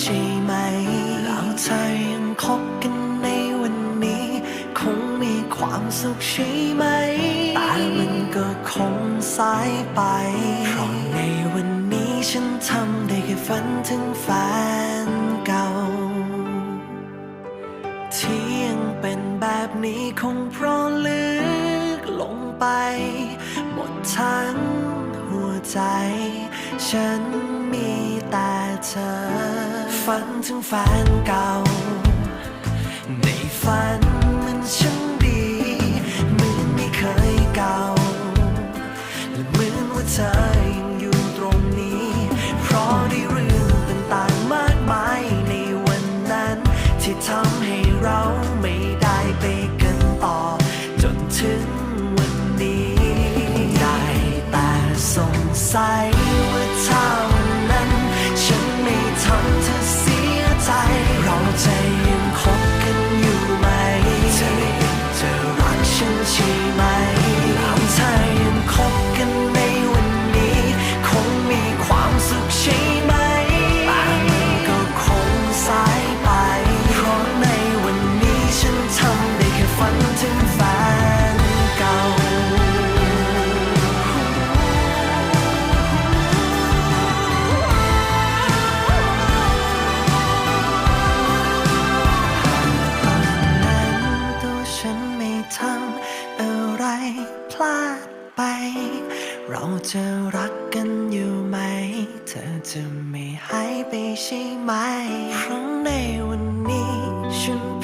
ใช่ไหมแล้วเธอยังคบกันในวันนี้ คงมีความสุขใช่ไหม แต่มันก็คงสายไป เพราะในวันนี้ฉันทำได้แค่ฝันถึงแฟนเก่า ที่ยังเป็นแบบนี้คงเพราะลึกลงไป หมดทั้งหัวใจ ฉันมีแต่เธอ ฝันถึงแฟนเก่า ในฝันมันช่างดีเหมือนไม่เคยเก่า และเหมือนว่าเธอยังอยู่ตรงนี้ เพราะได้เรื่องต่างๆมากมายในวันนั้น ที่ทำให้เราไม่ได้ไปกันต่อ จนถึง พลาดไป เราจะรักกันอยู่ไหม เธอจะไม่หายไปใช่ไหมเพราะในวันนี้ฉัน